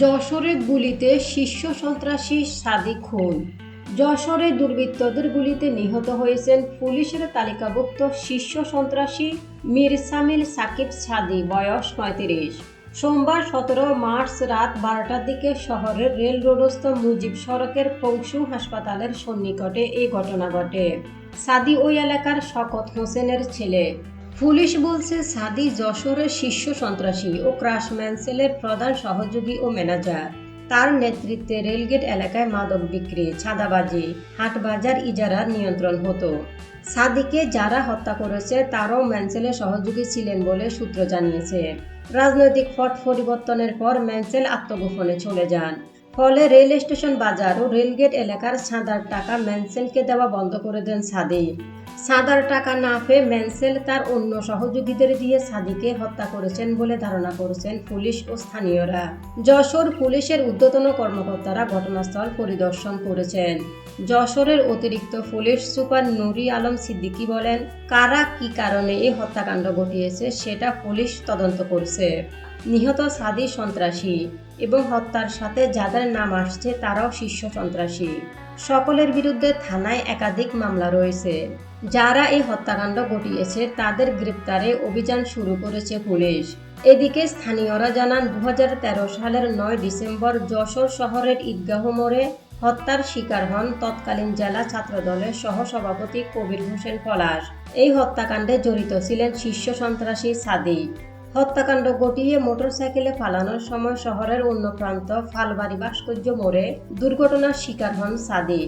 যশোরে গুলিতে শীর্ষ সন্ত্রাসী সাদিক খুন যশোরে দুর্বৃত্তদের গুলিতে নিহত হয়েছেন পুলিশের তালিকাভুক্ত শীর্ষ সন্ত্রাসী মিরসামিল সাকিব সাদি, বয়স পঁয়ত্রিশ। সোমবার সতেরো মার্চ রাত বারোটার দিকে শহরের রেল রোডস্থ মুজিব সড়কের পংশু হাসপাতালের সন্নিকটে এই ঘটনা ঘটে। সাদি ওই এলাকার শকত হোসেনের ছেলে। পুলিশ বলছে, সাদি যশোরের শীর্ষ সন্ত্রাসী ও ক্রাশ ম্যানসেলের প্রধান সহযোগী ও ম্যানেজার। তার নেতৃত্বে রেলগেট এলাকায় মাদক বিক্রি, ছাদাবাজি, হাটবাজার ইজারা নিয়ন্ত্রণ হতো। সাদিকে যারা হত্যা করেছে, তারাও ম্যানসেলের সহযোগী ছিলেন বলে সূত্র জানিয়েছে। রাজনৈতিক পট পরিবর্তনের পর ম্যানসেল আত্মগোপনে চলে যান। ফলে রেল স্টেশন বাজার ও রেলগেট এলাকার সাদার টাকা ম্যানসেলকে দেওয়া বন্ধ করে দেন সাদি সাদার টাকা না পেয়ে ম্যানসেল তার অন্য সহযোগীদের দিয়ে সাদিকে হত্যা করেছেন বলে ধারণা করেছেন পুলিশ ও স্থানীয়রা। যশোর পুলিশের ঊর্ধ্বতন কর্মকর্তারা ঘটনাস্থল পরিদর্শন করেছেন। যশোরের অতিরিক্ত পুলিশ সুপার নুরি আলম সিদ্দিকী বলেন, কারা কি কারণে এই হত্যাকাণ্ড ঘটিয়েছে সেটা পুলিশ তদন্ত করছে। নিহত সাদি সন্ত্রাসী এবং হত্যার সাথে যাদের নাম আসছে তারাও শীর্ষ সন্ত্রাসী। সকলের বিরুদ্ধে থানায় একাধিক মামলা রয়েছে। যারা এই হত্যাকাণ্ড ঘটিয়েছে তাদের গ্রেপ্তারে অভিযান শুরু করেছে পুলিশ। এদিকে স্থানীয়রা জানান দু হাজার তেরো সালের নয় ডিসেম্বর যশোর শহরের ঈদগাহ মোড়ে হত্যার শিকার হন তৎকালীন জেলা ছাত্রদলের সহসভাপতি কবির হোসেন পলাশ। এই হত্যাকাণ্ডে জড়িত ছিলেন শীর্ষ সন্ত্রাসী সাদিক। হত্যাকাণ্ড ঘটিয়ে মোটরসাইকেলে পালানোর সময় শহরের অন্য প্রান্ত ফালবাড়ি ভাস্কর্য মোড়ে দুর্ঘটনার শিকার হন সাদি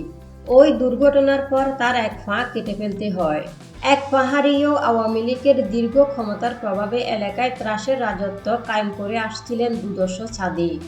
ওই দুর্ঘটনার পর তার এক ফাঁক কেটে ফেলতে হয়। এক পাহাড়িও আওয়ামী লীগের দীর্ঘ ক্ষমতার প্রভাবে এলাকায় ত্রাসের রাজত্ব কায়েম করে আসছিলেন দুদর্শ সাদিক।